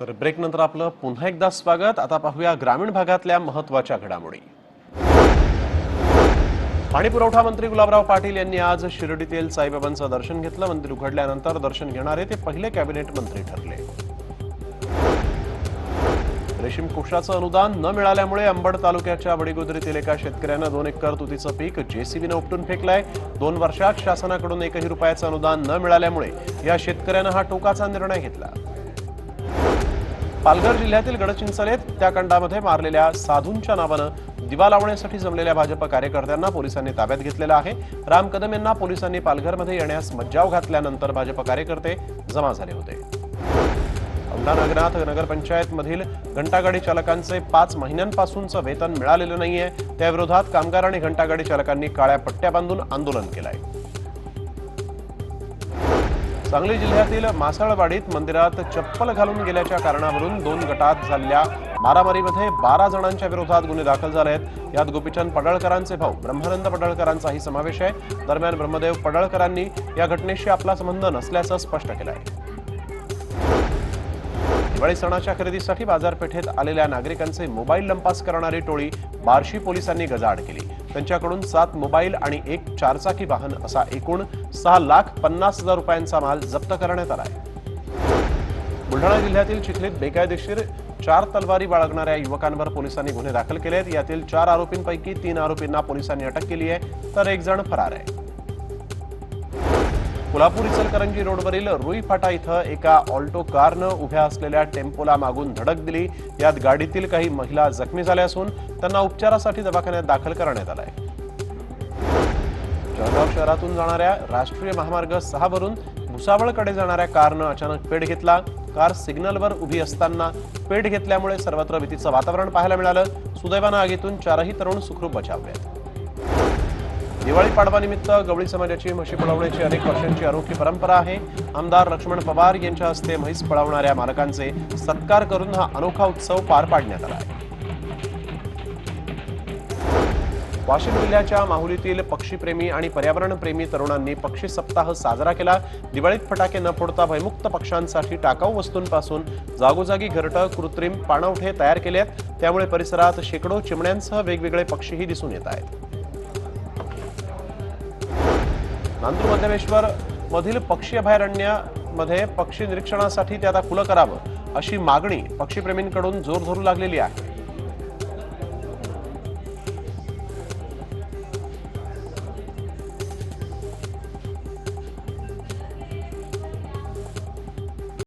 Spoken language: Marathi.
तर ब्रेकनंतर आपलं पुन्हा एकदा स्वागत. आता पाहूया ग्रामीण भागातल्या महत्त्वाच्या घडामोडी. पाणी पुरवठा मंत्री गुलाबराव पाटील यांनी आज शिर्डीतील साईबाबांचं दर्शन घेतलं. मंदिर उघडल्यानंतर दर्शन घेणारे ते पहिले कॅबिनेट मंत्री ठरले. रेशीम कोषाचं अनुदान न मिळाल्यामुळे अंबड तालुक्याच्या बडीगोदरीतील एका शेतकऱ्यानं दोन एकर तुतीचं पीक जेसीबीनं उपटून फेकलंय. दोन वर्षात शासनाकडून एकही रुपयाचं अनुदान न मिळाल्यामुळे या शेतकऱ्यानं हा टोकाचा निर्णय घेतला. पालघर जिल्ह्यातील गडचिंचलेत त्याकांडामध्ये मारलेल्या साधूंच्या नावानं दिवा लावण्यासाठी जमलेल्या भाजप कार्यकर्त्यांना पोलिसांनी ताब्यात घेतलेलं आहे. राम कदम यांना पोलिसांनी पालघरमध्ये येण्यास मज्जाव घातल्यानंतर भाजप कार्यकर्ते जमा झाले होते. औंढा नागनाथ नगरपंचायतमधील घंटागाडी चालकांचे पाच महिन्यांपासूनचं वेतन मिळालेलं नाहीये. त्याविरोधात कामगार आणि घंटागाडी चालकांनी काळ्या पट्ट्या बांधून आंदोलन केलंय. सांगली जिल्ह्यातील मासळवाडीत मंदिरात चप्पल घालून गेल्याच्या कारणावरून दोन गटात झालेल्या मारामारीमध्ये बारा जणांच्या विरोधात गुन्हे दाखल झाले आहेत. यात गोपीचंद पडळकरांचे भाऊ ब्रह्मानंद पडळकरांचाही समावेश आहे. दरम्यान ब्रह्मदेव पडळकरांनी या घटनेशी आपला संबंध नसल्याचं स्पष्ट केलं आहे. दिवाळी सणाच्या खरेदीसाठी बाजारपेठेत आलेल्या नागरिकांचे मोबाईल लंपास करणारी टोळी बार्शी पोलिसांनी गजाआड केली. त्यांच्याकडून सात मोबाईल आणि एक चारचाकी वाहन असा एकूण सहा लाख पन्नास हजार रुपयांचा माल जप्त करण्यात आला आहे. बुलढाणा जिल्ह्यातील चिखलीत बेकायदेशीर चार तलवारी बाळगणाऱ्या युवकांवर पोलिसांनी गुन्हे दाखल केले आहेत यातील चार आरोपींपैकी तीन आरोपींना पोलिसांनी अटक केली आहे तर एक जण फरार आहे. कोल्हापूर इचलकरंजी रोडवरील रुई फाटा इथं एका ऑल्टो कारनं उभ्या असलेल्या टेम्पोला मागून धडक दिली. यात गाडीतील काही महिला जखमी झाल्या असून त्यांना उपचारासाठी दवाखान्यात दाखल करण्यात आलाय. जळगाव शहरातून जाणाऱ्या राष्ट्रीय महामार्ग सहा वरून भुसावळकडे जाणाऱ्या कारनं अचानक पेट घेतला. कार सिग्नलवर उभी असताना पेट घेतल्यामुळे सर्वत्र भीतीचं वातावरण पाहायला मिळालं. सुदैवानं आगीतून चारही तरुण सुखरूप बचावले. दिवाळी पाडवानिमित्त गवळी समाजाची म्हशी पळवण्याची अनेक वर्षांची अनोखी परंपरा आहे. आमदार लक्ष्मण पवार यांच्या हस्ते म्हैस पळवणाऱ्या मालकांचे सत्कार करून हा अनोखा उत्सव पार पाडण्यात आला आहे. वाशिम जिल्ह्याच्या माहुलीतील पक्षीप्रेमी आणि पर्यावरणप्रेमी तरुणांनी पक्षी सप्ताह साजरा केला. दिवाळीत फटाके न फोडता भयमुक्त पक्ष्यांसाठी टाकाऊ वस्तूंपासून जागोजागी घरटं कृत्रिम पाणवठे तयार केले आहेत त्यामुळे परिसरात शेकडो चिमण्यांसह वेगवेगळे पक्षीही दिसून येत आहेत. नांदूर मध्यमेश्वर मधील पक्षी अभयारण्यामध्ये पक्षी निरीक्षणासाठी ते आता खुलं करावं अशी मागणी पक्षीप्रेमींकडून जोर धरू लागलेली आहे.